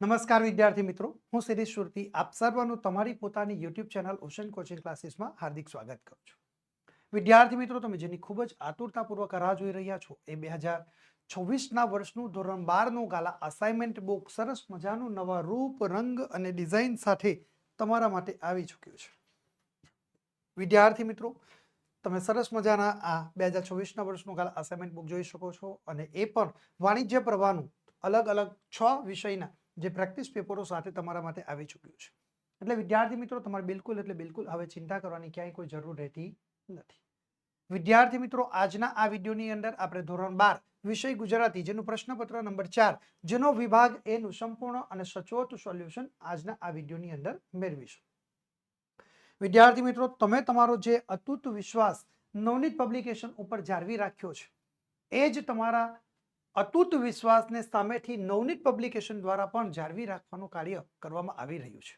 નમસ્કાર વિદ્યાર્થી મિત્રો, હું શિરીષ સુરતી. આપ સર્વનું તમારી પોતાની યુટ્યુબ ચેનલ ઓશન કોચિંગ ક્લાસીસમાં હાર્દિક સ્વાગત કરું છું. વિદ્યાર્થી મિત્રો, તમે જેની ખૂબ જ આતુરતાપૂર્વક રાહ જોઈ રહ્યા છો, એ બે હજાર છવ્વીસના વર્ષનું ધોરણ બારનું ગાલા અસાઇનમેન્ટ બુક સરસ મજાનું નવા રૂપ, રંગ અને ડિઝાઇન સાથે તમારા માટે આવી ચૂક્યું છે. વિદ્યાર્થી મિત્રો, તમે સરસ મજાના આ બે હજાર છવ્વીસના વર્ષનું ગાલા અસાઇનમેન્ટ બુક જોઈ શકો છો અને એ પણ વાણિજ્ય પ્રવાહનું અલગ અલગ છ વિષયના જે પ્રેક્ટિસ પેપરો સાથે તમારા માટે આવી ચૂક્યું છે. એટલે વિદ્યાર્થી મિત્રો, તમારે બિલકુલ એટલે બિલકુલ હવે ચિંતા કરવાની ક્યાંય કોઈ જરૂર રહેતી નથી. વિદ્યાર્થી મિત્રો, આજના આ વિડીયોની અંદર આપણે ધોરણ બાર, વિષય ગુજરાતી, જેનું પ્રશ્નપત્ર નંબર ચાર, જેનો વિભાગ એનું સંપૂર્ણ અને સચોટ સોલ્યુશન આજના આ વિડીયોની અંદર મેળવીશું. વિદ્યાર્થી મિત્રો, તમે તમારો જે અતૂટ વિશ્વાસ નવનીત પબ્લિકેશન ઉપર જાળવી રાખ્યો છે, એ જ તમારા અતૂટ વિશ્વાસને સામેથી નવનીત પબ્લિકેશન દ્વારા પણ જાળવી રાખવાનું કાર્ય કરવામાં આવી રહ્યું છે.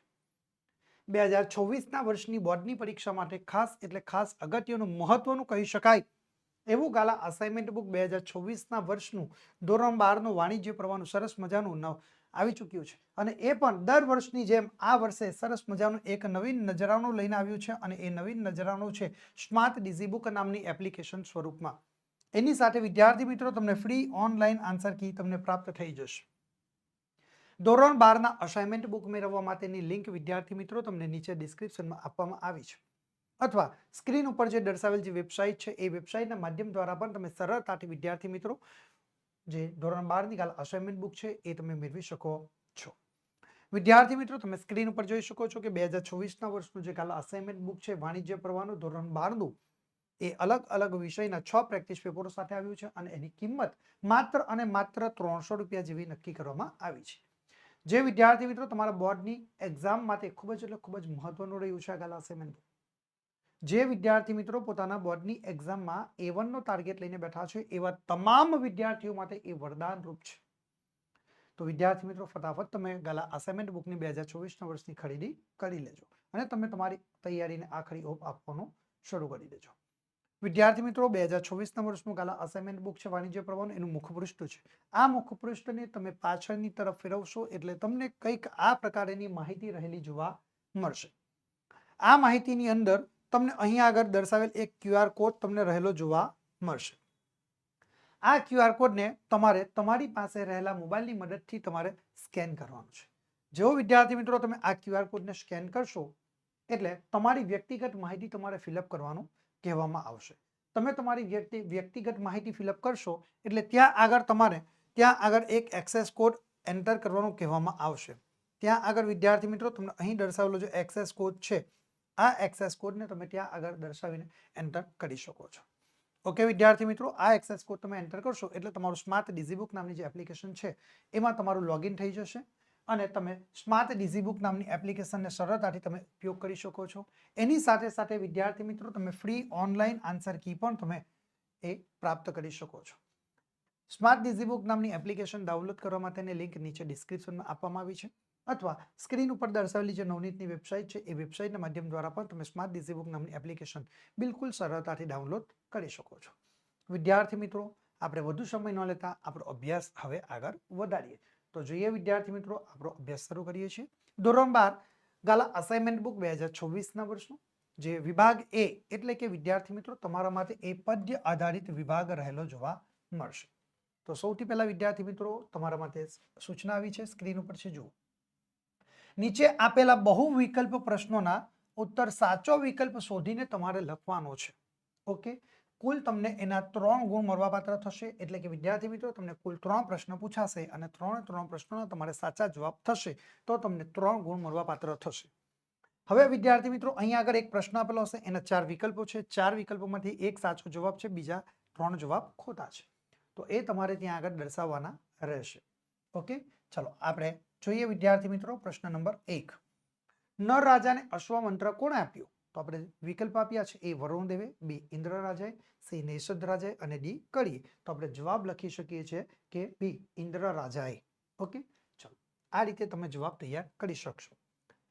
બે હજાર છવ્વીસના વર્ષની બોર્ડની પરીક્ષા માટે ખાસ એટલે ખાસ અગત્યનું મહત્વનું કહી શકાય એવું ગાલા અસાઇનમેન્ટ બુક બે હજાર છવ્વીસના વર્ષનું ધોરણ બારનું વાણિજ્ય પ્રવાહનું સરસ મજાનું નવ આવી ચૂક્યું છે. અને એ પણ દર વર્ષની જેમ આ વર્ષે સરસ મજાનું એક નવીન નજરાણું લઈને આવ્યું છે અને એ નવીન નજરાનું છે સ્માર્ટ ડિઝીબુક નામની એપ્લિકેશન સ્વરૂપમાં. એની સાથે વિદ્યાર્થી મિત્રો તમને ફ્રી ઓનલાઈન આન્સર કી તમને પ્રાપ્ત થઈ જશે. ધોરણ બારના અસાઇનમેન્ટ બુક મેળવવા માટેની લિંક વિદ્યાર્થી મિત્રો તમને નીચે ડિસ્ક્રિપ્શનમાં આપવામાં આવી છે. અથવા સ્ક્રીન ઉપર જે દર્શાવેલ જે વેબસાઇટ છે, એ વેબસાઇટના માધ્યમ દ્વારા પણ તમે સરળતાથી વિદ્યાર્થી મિત્રો જે ધોરણ બારની કાલ અસાઇનમેન્ટ બુક છે, એ તમે મેળવી શકો છો. વિદ્યાર્થી મિત્રો તમે સ્ક્રીન ઉપર જોઈ શકો છો કે બે હજાર છવ્વીસના વર્ષનું જે કાલ અસાઇનમેન્ટ બુક છે, વાણિજ્ય પ્રવાહનું ધોરણ બારનું એ અલગ અલગ વિષયના છ પ્રેક્ટિસ પેપરો સાથે આવ્યું છે અને એની કિંમત માત્ર અને માત્ર ત્રણસો રૂપિયા જેવી નક્કી કરવામાં આવી છે. જે વિદ્યાર્થી મિત્રો, તમારા બોર્ડની એક્ઝામ માટે ખૂબ જ એટલે ખૂબ જ મહત્વનું રહ્યું છે આ ગાલા અસાઇનમેન્ટ જે વિદ્યાર્થી મિત્રો, પોતાના બોર્ડની એક્ઝામમાં એ વનનો ટાર્ગેટ લઈને બેઠા છે, એવા તમામ વિદ્યાર્થીઓ માટે એ વરદાન રૂપ છે. તો વિદ્યાર્થી મિત્રો, ફટાફટ તમે ગાલા અસાઇનમેન્ટ બુકની બે હજાર ચોવીસના વર્ષની ખરીદી કરી લેજો અને તમે તમારી તૈયારીને આખરી ઓપ આપવાનું શરૂ કરી દેજો. વિદ્યાર્થી મિત્રો, બે હજાર છવ્વીસના વર્ષનું ગાલા અસાઇનમેન્ટ બુક છે, વાણિજ્ય પ્રવાહનું, એનું મુખપૃષ્ઠ છે. આ મુખપૃષ્ઠને તમે પાછળની તરફ ફેરવશો એટલે તમને કંઈક આ પ્રકારની માહિતી રહેલી જોવા મળશે. આ માહિતીની અંદર તમને અહીં આગળ દર્શાવેલ એક ક્યુઆર કોડ તમને રહેલો જોવા મળશે. આ ક્યુઆર કોડને તમારે તમારી પાસે રહેલા મોબાઈલની મદદથી તમારે સ્કેન કરવાનું છે. જેવો વિદ્યાર્થી મિત્રો, તમે આ ક્યુઆર કોડને સ્કેન કરશો એટલે તમારી વ્યક્તિગત માહિતી તમારે ફિલઅપ કરવાનું કહેવામાં આવશે. તમે તમારી વ્યક્તિ, વ્યક્તિગત માહિતી ફિલઅપ કરશો, એટલે ત્યાં આગળ તમારે, ત્યાં આગળ એક એક્સેસ કોડ એન્ટર કરવાનું કહેવામાં આવશે. ત્યાં આગળ વિદ્યાર્થી મિત્રો, તમને અહીં દર્શાવેલો જે એક્સેસ કોડ છે, આ એક્સેસ કોડને તમે ત્યાં આગળ દર્શાવીને એન્ટર કરી શકો છો. ઓકે વિદ્યાર્થી મિત્રો, આ એક્સેસ કોડ તમે એન્ટર કરશો, એટલે તમારું સ્માર્ટ ડિઝીબુક નામની જે એપ્લિકેશન છે, એમાં તમારું લોગિન થઈ જશે. અને તમે સ્માર્ટ ડિઝીબુક નામની એપ્લિકેશનને સરળતાથી તમે ઉપયોગ કરી શકો છો. એની સાથે સાથે વિદ્યાર્થી મિત્રો, તમે ફ્રી ઓનલાઈન આન્સર કી પણ તમે એ પ્રાપ્ત કરી શકો છો. સ્માર્ટ ડિઝીબુક નામની એપ્લિકેશન ડાઉનલોડ કરવા માટેની લિંક નીચે ડિસ્ક્રિપ્શનમાં આપવામાં આવી છે. અથવા સ્ક્રીન ઉપર દર્શાવેલી જે નવનીતની વેબસાઇટ છે, એ વેબસાઇટના માધ્યમ દ્વારા પણ તમે સ્માર્ટ ડિઝીબુક નામની એપ્લિકેશન બિલકુલ સરળતાથી ડાઉનલોડ કરી શકો છો. વિદ્યાર્થી મિત્રો, આપણે વધુ સમય ન લેતા આપણો અભ્યાસ હવે આગળ વધારીએ. તો જોઈએ વિદ્યાર્થી મિત્રો, આપણો અભ્યાસ શરૂ કરીએ છીએ. ધોરણ બાર, ગાલા અસાઇનમેન્ટ બુક બે હજાર છવ્વીસના વર્ષનું. જે વિભાગ એ એટલે કે વિદ્યાર્થી મિત્રો, તમારા માટે એ પદ્ય આધારિત વિભાગ રહેલો જોવા મળશે. તો સૌથી પહેલા વિદ્યાર્થી મિત્રો, તમારા માટે સૂચના આવી છે, સ્ક્રીન ઉપર છે, જુઓ. નીચે આપેલા બહુ વિકલ્પ પ્રશ્નોના ઉત્તર સાચો વિકલ્પ શોધીને તમારે લખવાનો છે. ઓકે? કુલ તમને એના ત્રણ ગુણ મળવાપાત્ર થશે. એટલે કે વિદ્યાર્થી મિત્રો, તમને કુલ ત્રણ પ્રશ્ન પૂછાશે અને ત્રણ ત્રણ પ્રશ્નોના તમારે સાચા જવાબ થશે, તો તમને ત્રણ ગુણ મળવાપાત્ર થશે. હવે વિદ્યાર્થી મિત્રો અહીંયા આગળ એક પ્રશ્ન આપેલો હશે. એના ચાર વિકલ્પો છે. ચાર વિકલ્પોમાંથી એક સાચો જવાબ છે, બીજા ત્રણ જવાબ ખોટા છે. તો એ તમારે ત્યાં આગળ દર્શાવવાના રહેશે. ઓકે? ચલો, આપણે જોઈએ વિદ્યાર્થી મિત્રો, પ્રશ્ન નંબર એક. નર રાજાને અશ્વમંત્ર કોણે આપ્યો? તો આપણે વિકલ્પ આપ્યા છે એ વરુણ દેવે બી ઇન્દ્ર રાજાએ સી નિષદ રાજાએ અને ડી કરીએ તો આપણે જવાબ લખી શકીએ છીએ કે બી ઇન્દ્ર રાજાએ. ઓકે? ચલો, આ રીતે તમે જવાબ તૈયાર કરી શકશો.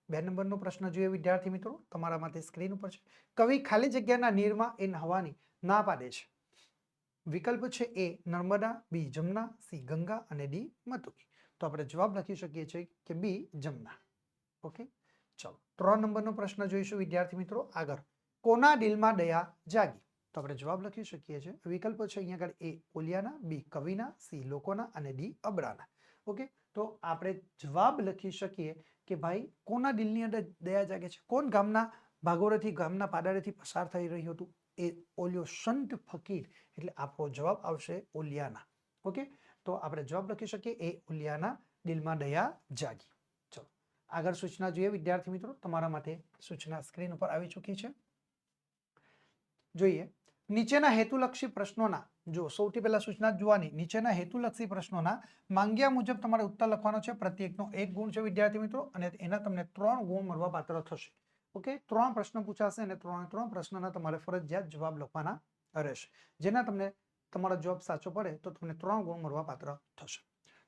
બે નંબરનો પ્રશ્ન જોઈએ વિદ્યાર્થી મિત્રો, તમારા માટે સ્ક્રીન ઉપર છે. કવિ ખાલી જગ્યાના નીરમાં એ નહવાની ના પાડે છે. વિકલ્પ છે A Narmada B Jamuna C Ganga અને ડી મતુકી તો આપણે જવાબ લખી શકીએ છીએ કે બી જમના. ઓકે? ચલો, ત્રણ નંબરનો પ્રશ્ન જોઈશું, વિદ્યાર્થી મિત્રો, આગળ. કોના દિલમાં દયા જાગી? તો આપણે જવાબ લખી શકીએ છીએ. વિકલ્પો છે અહીંયા આગળ એ ઓલિયાના, બી કવિના, સી લોકોના અને ડી અબરાના ઓકે? તો આપણે જવાબ લખી શકીએ કે ભાઈ, કોના દિલની અંદર દયા જાગે છે? કોણ ગામના ભાગોરથી, ગામના પાડારેથી પસાર થઈ રહ્યું હતું? એ ઓલિયો સંત ફકીર. એટલે આપણો જવાબ આવશે ઓલિયાના. ઓકે? તો આપણે જવાબ લખી શકીએ, એ ઓલિયાના દિલમાં દયા જાગી. આગળ સૂચના જોઈએ વિદ્યાર્થી મિત્રો, તમારા માટે સૂચના સ્ક્રીન ઉપર આવી ચૂકી છે. જોઈએ, નીચેના હેતુલક્ષી પ્રશ્નોના જો સૌથી પહેલા સૂચના જોવાની, નીચેના હેતુલક્ષી પ્રશ્નોના માંગ્યા મુજબ તમારે ઉત્તર લખવાનો છે. પ્રત્યેકનો એક ગુણ છે વિદ્યાર્થી મિત્રો, અને એના તમને ત્રણ ગુણ મળવા પાત્ર થશે. ઓકે? ત્રણ પ્રશ્ન પૂછાશે અને ત્રણ ત્રણ પ્રશ્નના તમારે ફરજિયાત જવાબ લખવાના રહેશે. જેના તમને તમારો જવાબ સાચો પડે તો તમને ત્રણ ગુણ મળવા પાત્ર થશે.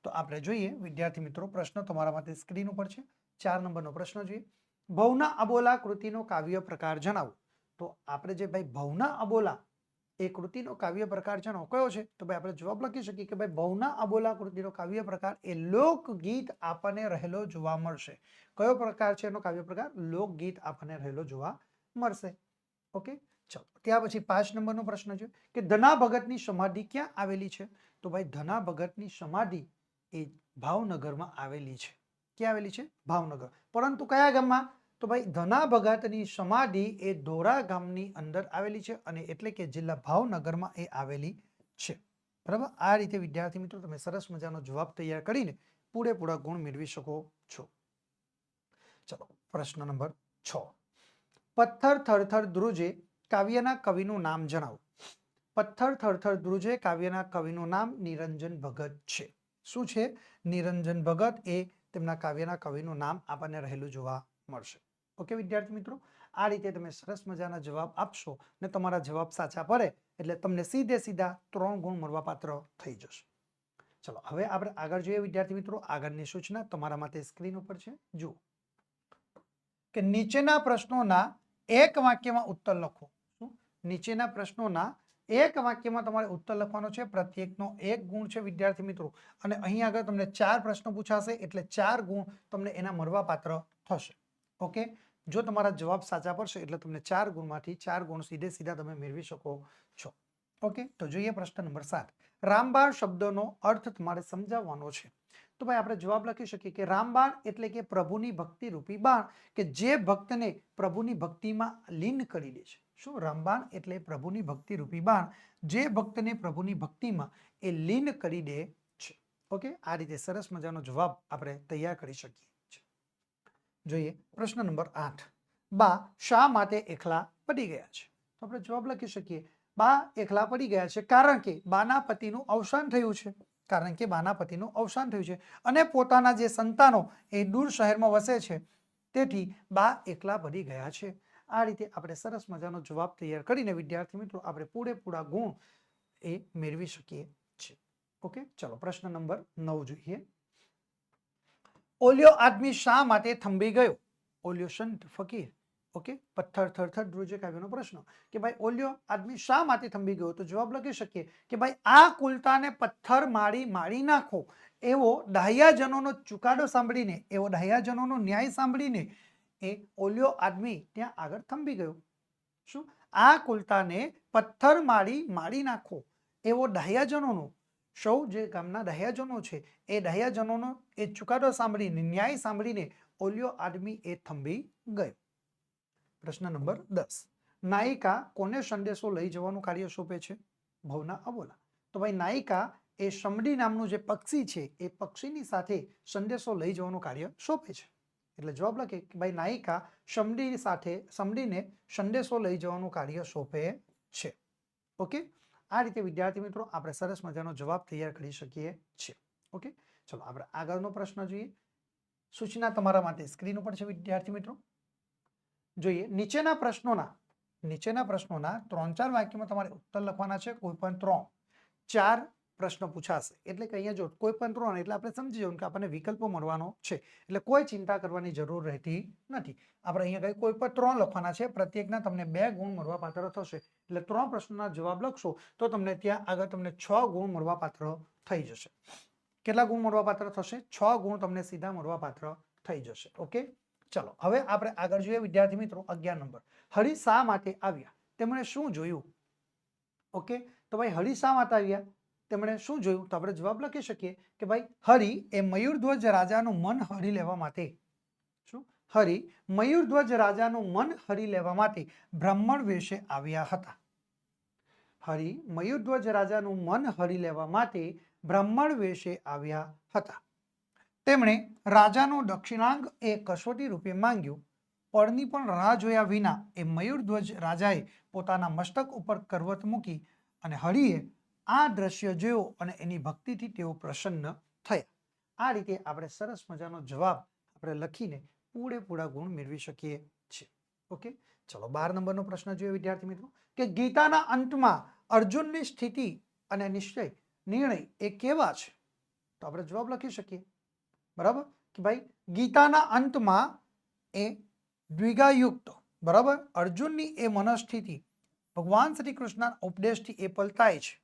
તો આપણે જોઈએ, વિદ્યાર્થી મિત્રો, પ્રશ્ન તમારા માટે સ્ક્રીન ઉપર છે. ચાર નંબરનો પ્રશ્ન જોઈએ. ભવના અબોલા કૃતિનો કાવ્ય પ્રકાર જણાવો. તો આપણે જે ભાઈ ભવના અબોલા, એ કૃતિનો કાવ્ય પ્રકાર જણાવો. કયો છે? તો ભાઈ આપણે જવાબ લખી શકીએ કે ભાઈ ભવના અબોલા કૃતિનો કાવ્ય પ્રકાર એ લોકગીત આપણને રહેલો જોવા મળશે. કયો પ્રકાર છે એનો કાવ્ય પ્રકાર? લોકગીત આપણને રહેલો જોવા મળશે. ઓકે? ચલો, ત્યાર પછી પાંચ નંબરનો પ્રશ્ન છે કે ધના ભગતની સમાધિ ક્યાં આવેલી છે? તો ભાઈ ધના ભગતની સમાધિ એ ભાવનગરમાં આવેલી છે. ક્યાં આવેલી છે? ભાવનગર. પરંતુ કયા ગામમાં? તો ભાઈ ધના ભગતની સમાધિ એ ધોરા ગામની અંદર આવેલી છે અને એટલે કે જિલ્લા ભાવનગરમાં એ આવેલી છે. બરાબર? આ રીતે વિદ્યાર્થી મિત્રો તમે સરસ મજાનો જવાબ તૈયાર કરીને પૂરેપૂરા ગુણ મેળવી શકો છો. ચલો, પ્રશ્ન નંબર છ. પથ્થર થરથર ધ્રુજે કાવ્યના કવિનું નામ જણાવો. પથ્થર થરથર ધ્રુજે કાવ્યના કવિનું નામ નિરંજન ભગત છે. શું છે? નિરંજન ભગત એ તેમના કાવ્યના કવિનું નામ આપણને રહેલું જોવા મળશે. ઓકે વિદ્યાર્થી મિત્રો? આ રીતે તમે સરસ મજાના જવાબ આપશો ને તમારા જવાબ સાચા પડે એટલે તમને સીધે સીધા ત્રણ ગુણ મળવાપાત્ર થઈ જશે. ચલો, હવે આપણે આગળ જોઈએ વિદ્યાર્થી મિત્રો, આગળની સૂચના તમારા માટે સ્ક્રીન ઉપર છે. જુઓ. કે નીચેના પ્રશ્નોના એક વાક્યમાં ઉત્તર લખો. નીચેના પ્રશ્નોના એક વાક્યમાં તમારે ઉત્તર લખવાનો છે, પ્રત્યેકનો એક ગુણ છે, વિદ્યાર્થી મિત્રો. અને અહીં આગળ તમને ચાર પ્રશ્નો પૂછાશે, એટલે ચાર ગુણ તમને એના મળવાપાત્ર થશે. ઓકે? જો તમારા જવાબ સાચા પડશે, એટલે તમને ચાર ગુણમાંથી ચાર ગુણ સીધે સીધા તમે મેળવી શકો છો. ઓકે? તો જોઈએ પ્રશ્ન નંબર સાત. રામબાણ શબ્દનો અર્થ તમારે સમજાવવાનો છે. તો ભાઈ આપણે જવાબ લખી શકીએ કે રામબાણ એટલે કે પ્રભુની ભક્તિ રૂપી બાણ, કે જે ભક્તને પ્રભુની ભક્તિમાં લીન કરી દે છે. શું રામબાણ એટલે પ્રભુની ભક્તિ રૂપી બાણ? જે ભક્તને પ્રભુની ભક્તિમાં એ લીન કરી દે છે. ઓકે? આ રીતે સરસ મજાનો જવાબ આપણે તૈયાર કરી શકીએ છીએ. જોઈએ, પ્રશ્ન નંબર આઠ. બા શા માટે એકલા પડી ગયા છે? તો આપણે જવાબ લખી શકીએ. બા એકલા પડી ગયા છે કારણ કે બાના પતિનું અવસાન થયું છે. કારણ કે બાના પતિનું અવસાન થયું છે. અને પોતાના જે સંતાનો એ દૂર શહેરમાં વસે છે. તેથી બા એકલા પડી ગયા છે. આ રીતે આપણે સરસ મજાનો જવાબ તૈયાર કરીને વિદ્યાર્થી મિત્રો આપણે પૂરેપૂરા ગુણ એ મેળવી શકીએ છીએ. ઓકે? ચલો, પ્રશ્ન નંબર નવ જોઈએ. ઓલિયો આદમી શા માટે થંભી ગયો? ઓલિયો સંત ફકીર. ઓકે? પથ્થર થરથર ધ્રુજે કાવ્યનો પ્રશ્ન. કે ભાઈ, ઓલિયો આદમી શા માટે થંભી ગયો? તો જવાબ લખી શકીએ. કે ભાઈ, આ કુલતાને પથ્થર મારી મારી નાખો. એવો ડાહ્યાજનોનો ચુકાદો સાંભળીને, એવો ડાહ્યાજનોનો ન્યાય સાંભળીને એ ઓલિયો આદમી ત્યાં આગળ થંભી ગયો. શું? આ કુલતાને પથ્થર મારી મારી નાખો એવો દહ્યાજનોનો. સૌ જે ગામના દહ્યાજનો છે, એ દહ્યાજનોનો એ ચુકાદો સાંભળીને, ન્યાય સાંભળીને ઓલિયો આદમી એ થંભી ગયો. પ્રશ્ન નંબર દસ. નાયિકા કોને સંદેશો લઈ જવાનું કાર્ય સોંપે છે? ભવના અબોલા. તો ભાઈ નાયિકા એ સમડી નામનું જે પક્ષી છે, એ પક્ષીની સાથે સંદેશો લઈ જવાનું કાર્ય સોંપે છે. એટલે જવાબ લખે કે ભાઈ નાયિકા સમડી સાથે સમડીને સંદેશો લઈ જવાનું કાર્ય સોંપે છે. ઓકે આ રીતે વિદ્યાર્થી મિત્રો આપણે સરસ મજાનો જવાબ તૈયાર કરી શકીએ છીએ. ઓકે ચલો, આપણે આગળનો પ્રશ્ન જોઈએ. સૂચના તમારા માટે સ્ક્રીન ઉપર છે વિદ્યાર્થી મિત્રો. જોઈએ, નીચેના પ્રશ્નોના નીચેના પ્રશ્નોના ત્રણ ચાર વાક્યમાં તમારે ઉત્તર લખવાના છે, કોઈ પણ ત્રણ. ચાર પ્રશ્ન પૂછાશે. એટલે કે અહીંયા જો કોઈ પણ ત્રણ, એટલે આપણે સમજી જવું કે આપણને વિકલ્પો મળવાનો છે. એટલે કોઈ ચિંતા કરવાની જરૂર રહેતી નથી. આપણે અહીંયા કઈ કોઈ પણ ત્રણ લખવાના છે. પ્રત્યેકના તમને બે ગુણ મળવા પાત્ર થશે. એટલે ત્રણ પ્રશ્નોના જવાબ લખશો, તો તમને ત્યાં આગળ તમને છ ગુણ મળવા પાત્ર થઈ જશે. કેટલા ગુણ મળવાપાત્ર થશે? છ ગુણ તમને સીધા મળવાપાત્ર થઈ જશે. ઓકે? ચલો, હવે આપણે આગળ જોઈએ વિદ્યાર્થી મિત્રો અગિયાર નંબર. હરી શા માટે આવ્યા? તેમણે શું જોયું? ઓકે? તો ભાઈ, હરી શા માટે આવ્યા? તેમણે શું જોયું? તો આપણે જવાબ લખી શકીએ કે ભાઈ, હરિ એ મયુરધ્વજ રાજાનું મન હરી લેવા માટે. શું? હરિ મયુરધ્વજ રાજાનું મન હરી લેવા માટે બ્રાહ્મણ વેશે આવ્યા હતા. હરિ મયુરધ્વજ રાજાનું મન હરી લેવા માટે બ્રાહ્મણ વેશે આવ્યા હતા. તેમણે રાજાનો દક્ષિણાંગ એ કસોટી રૂપે માંગ્યું. પળની પણ રાહ જોયા વિના એ મયુરધ્વજ રાજાએ પોતાના મસ્તક ઉપર કરવત મૂકી અને હરિએ આ દ્રશ્ય જોયો અને એની ભક્તિથી તેઓ પ્રસન્ન થયા. આ રીતે આપણે સરસ મજાનો જવાબ આપણે લખીને પૂરેપૂરા ગુણ મેળવી શકીએ છીએ. ઓકે? ચલો, બાર નંબરનો પ્રશ્ન જોઈએ વિદ્યાર્થી મિત્રો. કે ગીતાના અંતમાં અર્જુનની સ્થિતિ અને નિશ્ચય, નિર્ણય એ કેવા છે? તો આપણે જવાબ લખી શકીએ. બરાબર? કે ભાઈ, ગીતાના અંતમાં એ દ્વિગાયુક્ત, બરાબર? અર્જુનની એ મનસ્થિતિ, ભગવાન શ્રી કૃષ્ણના ઉપદેશથી એ પલતાય છે.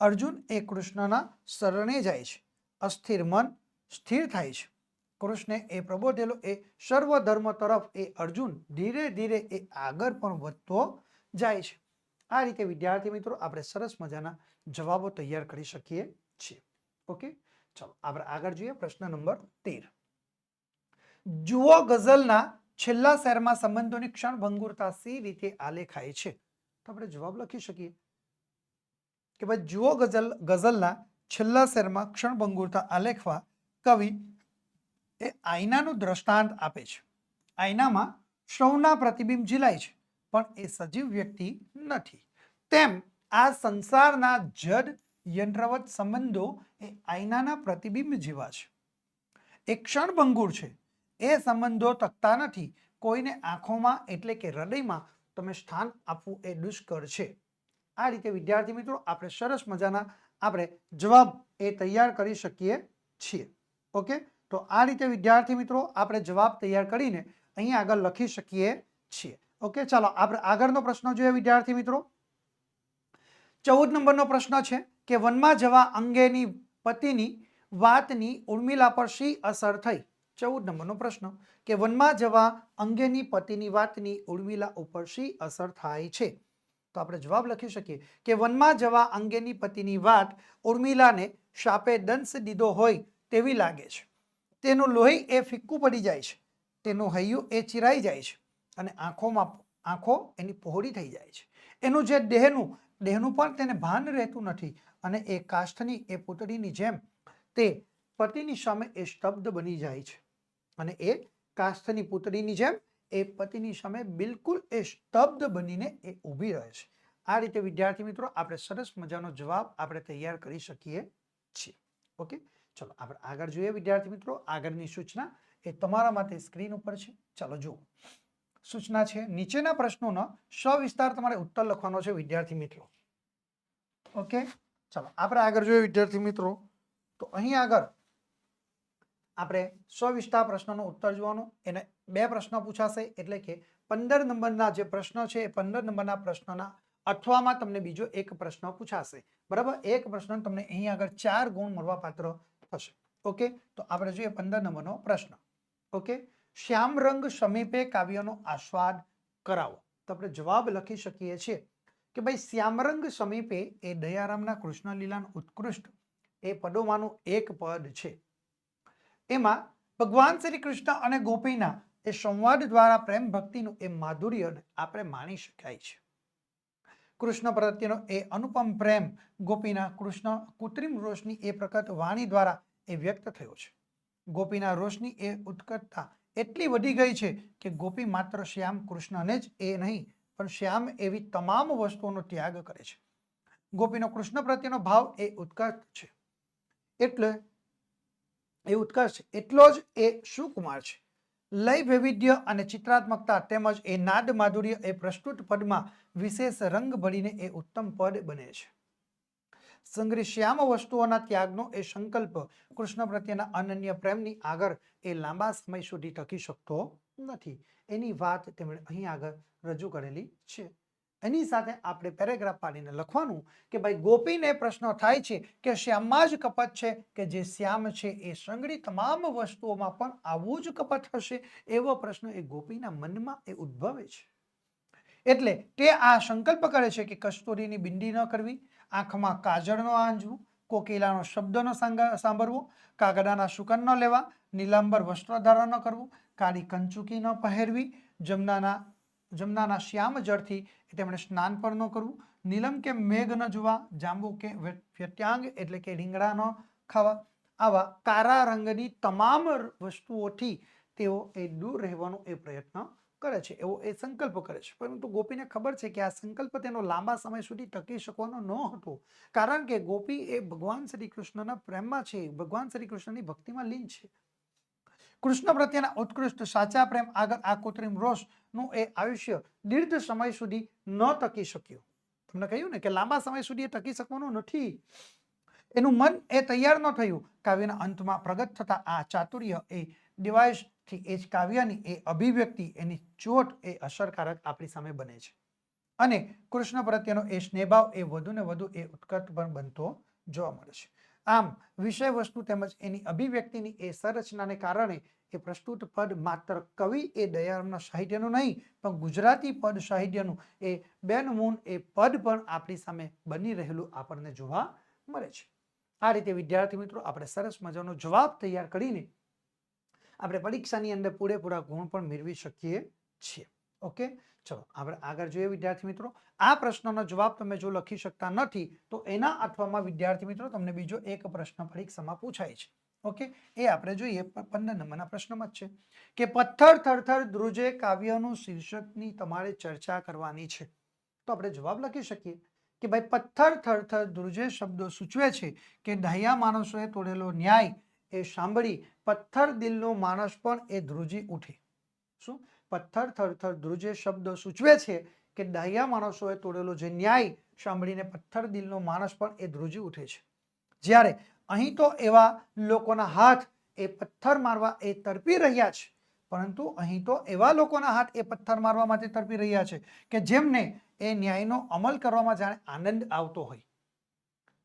અર્જુન એ કૃષ્ણના શરણે જાય છે. અસ્થિર મન સ્થિર થાય છે. કૃષ્ણે એ પ્રબોધેલો એ સર્વ ધર્મ તરફ એ અર્જુન ધીરે ધીરે એ આગળ પણ વધતો જાય છે. આ રીતે, વિદ્યાર્થી મિત્રો, આપણે સરસ મજાના જવાબો તૈયાર કરી શકીએ છીએ. ઓકે? ચલો, આપણે આગળ જોઈએ પ્રશ્ન નંબર તેર. જુઓ ગઝલના છેલ્લા શહેરમાં સંબંધોની ક્ષણભંગુરતા સી રીતે આલેખાય છે. તો આપણે જવાબ લખી શકીએ. કે ભાઈ જુઓ ગઝલ, ગઝલના છેલ્લા શેરમાં ક્ષણભંગુરતા આલેખવા કવિ એ આઈનાનું દ્રષ્ટાંત આપે છે. આઈનામાં સૌના પ્રતિબિંબ ઝીલાય છે, પણ એ સજીવ વ્યક્તિ નથી. તેમ આ સંસારના જડ યંત્રવત સંબંધો એ આઈનાના પ્રતિબિંબ જેવા છે. એ ક્ષણભંગુર છે, એ સંબંધો તકતા નથી. કોઈને આંખોમાં એટલે કે હૃદયમાં તમે સ્થાન આપવું એ દુષ્કર છે. આ રીતે વિદ્યાર્થી મિત્રો, આપણે સરસ મજાના આપણે જવાબ એ તૈયાર કરી શકીએ છીએ. ઓકે? તો આ રીતે વિદ્યાર્થી મિત્રો, આપણે જવાબ તૈયાર કરીને અહીં આગળ લખી શકીએ છીએ. ઓકે? ચાલો, આપણે આગળનો પ્રશ્ન જોઈએ વિદ્યાર્થી મિત્રો. ચૌદ નંબરનો પ્રશ્ન છે કે વનમાં જવા અંગેની પતિની વાતની ઉર્મિલા પર શી અસર થઈ? ચૌદ નંબરનો પ્રશ્ન કે વનમાં જવા અંગેની પતિની વાતની ઉર્મિલા ઉપર શી અસર થાય છે? તો આપણે જવાબ લખી શકીએ કે વનમાં જવા અંગેની પતિની વાત ઉર્મિલાને શાપે દંશ દીધો હોય તેવી લાગે છે. તેનું લોહી એ ફિક્કું પડી જાય છે. તેનું હૈયું એ ચિરાઈ જાય છે અને આંખોમાં આંખો એની પહોળી થઈ જાય છે. એનું જે દેહનું દેહનું પણ તેને ભાન રહેતું નથી અને એ કાષ્ઠની, એ પૂતળીની જેમ તે પતિની સામે એ સ્તબ્ધ બની જાય છે. અને એ કાષ્ઠની પૂતળીની જેમ એ પતિની સામે બિલકુલ એ સ્તબ્ધ બનીને એ ઊભી રહે છે. આ રીતે વિદ્યાર્થી મિત્રો, આપણે સરસ મજાનો જવાબ આપણે તૈયાર કરી શકીએ છીએ. ઓકે? ચલો, આપણે આગળ જોઈએ વિદ્યાર્થી મિત્રો, આગળની સૂચના. એ તમારા માટે સ્ક્રીન ઉપર છે. ચાલો, જુઓ. સૂચના છે, નીચેના પ્રશ્નોનો સવિસ્તાર તમારે ઉત્તર લખવાનો છે વિદ્યાર્થી મિત્રો. ઓકે? ચાલો, આપણે આગળ જોઈએ વિદ્યાર્થી મિત્રો. તો અહીં આગળ આપણે સવિસ્તાર પ્રશ્નનો ઉત્તર જોવાનો. એને બે પ્રશ્નો પૂછાશે એટલે કે પંદર નંબરના જે પ્રશ્ન છે એ પંદર નંબરના પ્રશ્નના અથવામાં તમને બીજો એક પ્રશ્ન પૂછાશે. બરાબર? એક પ્રશ્ન તમને અહીં આગળ ચાર ગુણ મળવાપાત્ર થશે. ઓકે? તો આપણે જોઈએ પંદર નંબરનો પ્રશ્ન. ઓકે? શ્યામ રંગ સમીપે કાવ્યનો આસ્વાદ કરાવો. તો આપણે જવાબ લખી શકીએ છીએ કે ભાઈ શ્યામરંગ સમીપે એ દયારામના કૃષ્ણ લીલાનું ઉત્કૃષ્ટ એ પદોમાંનું એક પદ છે. એમાં ભગવાન શ્રી કૃષ્ણ અને ગોપીના એ સંવાદ દ્વારા પ્રેમ ભક્તિનું એ માધુર્ય આપણે માણી શકાય છે. કૃષ્ણ પ્રત્યેનો એ અનુપમ પ્રેમ ગોપીના કૃષ્ણ કૃત્રિમ રોશની એ પ્રકટ વાણી દ્વારા એ વ્યક્ત થયો છે. ગોપીના રોશની એ ઉત્કટતા એટલી વધી ગઈ છે કે ગોપી માત્ર શ્યામ કૃષ્ણને જ એ નહીં, પણ શ્યામ એવી તમામ વસ્તુઓનો ત્યાગ કરે છે. ગોપીનો કૃષ્ણ પ્રત્યેનો ભાવ એ ઉત્કર્ષ છે. એટલે એ ઉત્કર્ષ એટલો જ એ સુકુમાર છે. લય વૈવિધ્ય અને ચિત્રાત્મકતા તેમજ એ નાદ માધુર્ય એ પ્રસ્તુત પદમાં વિશેષ રંગ ભરીને એ ઉત્તમ પદ બને છે. સંગ્રહ શ્યામ વસ્તુઓના ત્યાગનો એ સંકલ્પ કૃષ્ણ પ્રત્યેના અનન્ય પ્રેમની આગળ એ લાંબા સમય સુધી ટકી શકતો નથી. એની વાત તેમણે અહીં આગળ રજૂ કરેલી છે. એની સાથે આપણે પેરેગ્રાફ પાડીને લખવાનું કે ભાઈ ગોપીને પ્રશ્ન થાય છે કે શ્યામમાં જ કપટ છે કે જે શ્યામ છે એ સંગડી તમામ વસ્તુઓમાં પણ આવું જ કપટ હશે? એવો પ્રશ્ન એ ગોપીના મનમાં એ ઉદ્ભવે છે. એટલે તે આ સંકલ્પ કરે છે કે કસ્તુરીની બિંદી ન કરવી, આંખમાં કાજળનો આંજવું, કોકિલાનો શબ્દનો સાંભળવો, કાગડાના શુકન ન લેવા, નીલાંબર વસ્ત્ર ધારણ ન કરવું, કાળી કંચુકી ન પહેરવી, જમનાના જમનાના શ્યામ જળથી તેમણે સ્નાન પણ ન કરવું. નીલમ કે મેઘ ન જોવા, જાંબુ કે વ્ય- વ્યત્યાંગ એટલે કે રીંગણા ન ખાવા. આવા કારા રંગની તમામ વસ્તુઓથી તેઓ એ દૂર રહેવાનો એ પ્રયત્ન કરે છે, એવો એ સંકલ્પ કરે છે. પરંતુ ગોપીને ખબર છે કે આ સંકલ્પ તેનો લાંબા સમય સુધી ટકી શકવાનો ન હતો. કારણ કે ગોપી એ ભગવાન શ્રી કૃષ્ણના પ્રેમમાં છે. ભગવાન શ્રી કૃષ્ણની ભક્તિમાં લીન છે. કૃષ્ણ પ્રત્યેના ઉત્કૃષ્ટ સાચા પ્રેમ આગળ આ કૃત્રિમ રોષનું એ આયુષ્ય દીર્ઘ સમય સુધી ન ટકી શક્યું. તમને કહ્યું ને કે લાંબા સમય સુધી એ ટકી શકવાનું નથી. એનું મન એ તૈયાર ન થયું. કાવ્યના અંતમાં પ્રગટ થતા આ ચાતુર્ય એ ડિવાઇસથી એ જ કાવ્યની એ અભિવ્યક્તિ એની ચોટ એ અસરકારક આપણી સામે બને છે. અને કૃષ્ણ પ્રત્યેનો એ સ્નેહભાવ એ વધુ ને વધુ એ ઉત્કટ પણ બનતો જોવા મળે છે. આમ વિષય વસ્તુ તેમજ એની અભિવ્યક્તિની એ સંરચનાને કારણે એ પ્રસ્તુત પદ માત્ર કવિ એ દયારામના સાહિત્યનું નહીં, પણ ગુજરાતી પદ સાહિત્યનું એ બેન મૂન એ પદ પણ આપણી સામે બની રહેલું આપણને જોવા મળે છે. આ રીતે, વિદ્યાર્થી મિત્રો, આપણે સરસ મજાનો જવાબ તૈયાર કરીને આપણે પરીક્ષાની અંદર પૂરેપૂરા ગુણ પણ મેળવી શકીએ છીએ. ઓકે? ચલો, આપણે આગળ જોઈએ વિદ્યાર્થી મિત્રો. આ પ્રશ્નનો જવાબ તમે જો લખી શકતા નથી, તો એના અથવામાં વિદ્યાર્થી મિત્રો તમને બીજો એક પ્રશ્ન પરીક્ષામાં પૂછાય છે. ઓકે? એ આપણે જોઈએ પંદર નંબરના પ્રશ્નમાં જ છે. કે પથ્થર, થરથર, ધ્રુજે કાવ્યનું શીર્ષકની તમારે ચર્ચા કરવાની છે. તો આપણે જવાબ લખી શકીએ કે ભાઈ, પથ્થર, થરથર, ધ્રુજે શબ્દો સૂચવે છે કે ડાહ્યા માણસોએ તોડેલો ન્યાય એ સાંભળી પથ્થર દિલનો માણસ પણ એ ધ્રુજી ઉઠે. શું? પથ્થર થરથર ધ્રુજે શબ્દો સૂચવે છે કે ડાહ્યા માણસોએ તોડેલો જે ન્યાય સાંભળીને પથ્થર દિલનો માણસ પણ એ ધ્રુજી ઉઠે છે. જ્યારે અહીં તો એવા લોકોના હાથ એ પથ્થર મારવા એ તરપી રહ્યા છે, પરંતુ અહીં તો એવા લોકોના હાથ એ પથ્થર મારવા માટે તરપી રહ્યા છે કે જેમને એ ન્યાયનો અમલ કરવામાં જાણે આનંદ આવતો હોય.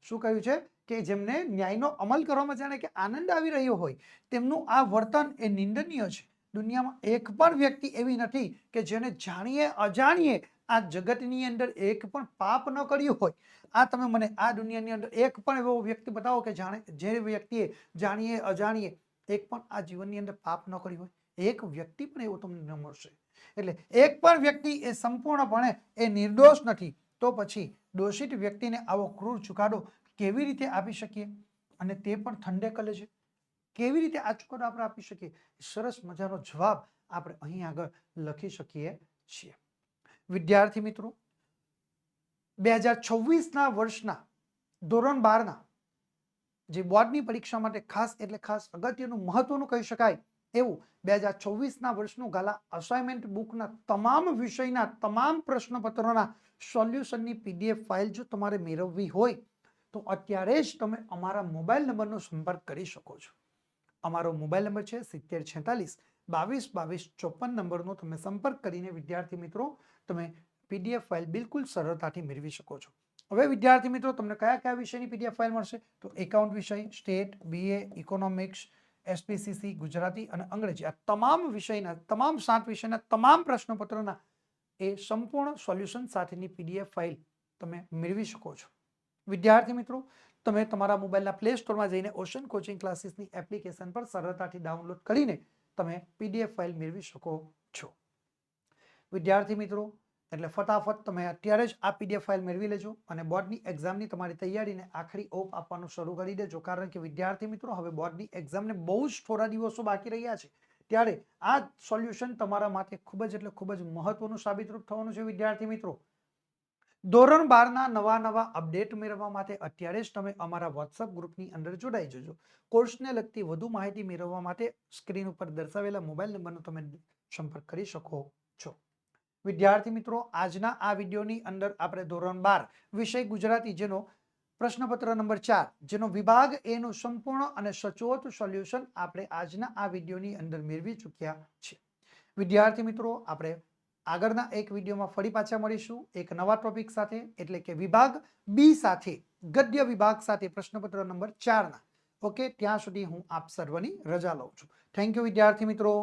શું કહ્યું છે? કે જેમને ન્યાયનો અમલ કરવામાં જાણે કે આનંદ આવી રહ્યો હોય, તેમનું આ વર્તન એ નિંદનીય છે. દુનિયામાં એક પણ વ્યક્તિ એવી નથી કે જેને જાણીએ, અજાણીએ આ જગતની અંદર એક પણ પાપ ન કર્યું હોય. આ તમે મને આ દુનિયાની અંદર એક પણ એવો વ્યક્તિ બતાવો કે જાણે, જે વ્યક્તિએ જાણીએ, અજાણીએ એક પણ આ જીવનની અંદર પાપ ન કર્યું હોય. એક વ્યક્તિ પણ એવો તમને ન મળશે. એટલે એક પણ વ્યક્તિ એ સંપૂર્ણપણે એ નિર્દોષ નથી. તો પછી દોષિત વ્યક્તિને આવો ક્રૂર ચુકાદો કેવી રીતે આપી શકીએ? અને તે પણ ઠંડે કલે છે. કેવી રીતે આ ચુકાદો આપણે આપી શકીએ? સરસ મજાનો જવાબ આપણે અહીં આગળ લખી શકીએ છીએ. વિદ્યાર્થી મિત્રો, બે હજાર છવ્વીસના વર્ષના ધોરણ બારના જે બોર્ડની પરીક્ષા માટે ખાસ એટલે ખાસ અગત્યનું મહત્વનું કહી શકાય એવું બે હજાર છવ્વીસના વર્ષનું ગાલા અસાઇનમેન્ટ બુકના તમામ વિષયના તમામ પ્રશ્નપત્રોના સોલ્યુશનની પીડીએફ ફાઇલ જો તમારે મેળવવી હોય તો અત્યારે જ તમે અમારા મોબાઈલ નંબરનો સંપર્ક કરી શકો છો. અમારો મોબાઈલ નંબર છે સિત્તેર છેતાલીસ બાવીસ બાવીસ ચોપન નંબરનો તમે સંપર્ક કરીને વિદ્યાર્થી મિત્રો તમે પીડીએફ ફાઇલ બિલકુલ સરળતાથી મેળવી શકો છો. હવે વિદ્યાર્થી મિત્રો તમને કયા કયા વિષયની પીડીએફ ફાઇલ મળશે? તો એકાઉન્ટ વિષય, state, BA, economics, SPCC, Gujarati અને અંગ્રેજી. આ તમામ વિષયના, તમામ સાત વિષયના તમામ પ્રશ્નપત્રોના એ સંપૂર્ણ સોલ્યુશન સાથેની પીડીએફ ફાઇલ તમે મેળવી શકો છો. વિદ્યાર્થી મિત્રો, તમે તમારા મોબાઈલના પ્લે સ્ટોરમાં જઈને ઓશન કોચિંગ ક્લાસીસની એપ્લિકેશન પર સરળતાથી ડાઉનલોડ કરીને તમે પીડીએફ ફાઇલ મેળવી શકો છો. વિદ્યાર્થી મિત્રો, એટલે ફટાફટ તમે અત્યારે જ આ પીડીએફ ફાઇલ મેળવી લેજો અને બોર્ડની એક્ઝામની તમારી તૈયારીને આખરી ઓપ આપવાનું શરૂ કરી દેજો. કારણ કે વિદ્યાર્થી મિત્રો, હવે બોર્ડની એક્ઝામને બહુ જ થોડા દિવસો બાકી રહ્યા છે. ત્યારે આ સોલ્યુશન તમારા માટે ખૂબ જ એટલે ખૂબ જ મહત્વનું સાબિતરૂપ થવાનું છે વિદ્યાર્થી મિત્રો. ધોરણ બારના નવા નવા અપડેટ મેળવવા માટે અત્યારે જ તમે અમારા વોટ્સઅપ ગ્રુપની અંદર જોડાઈ જજો. કોર્સને લગતી વધુ માહિતી મેળવવા માટે સ્ક્રીન ઉપર દર્શાવેલા મોબાઈલ નંબરનો તમે સંપર્ક કરી શકો છો. વિદ્યાર્થી મિત્રો, આજના આ વિડીયોની અંદર આપણે ધોરણ બાર વિષય ગુજરાતી, જેનો પ્રશ્નપત્ર નંબર ચાર, જેનો વિભાગ એનું સંપૂર્ણ અને સચોટ સોલ્યુશન આપણે આજના આ વિડીયોની અંદર મેળવી ચૂક્યા છે વિદ્યાર્થી મિત્રો, આપણે આગળના એક વિડીયોમાં ફરી પાછા મળીશું. એક નવા ટોપિક સાથે, એટલે કે વિભાગ બી સાથે, ગદ્ય વિભાગ સાથે પ્રશ્નપત્ર નંબર ચારના. ઓકે, ત્યાં સુધી હું આપ સર્વની રજા લઉં છું. થેન્ક યુ વિદ્યાર્થી મિત્રો.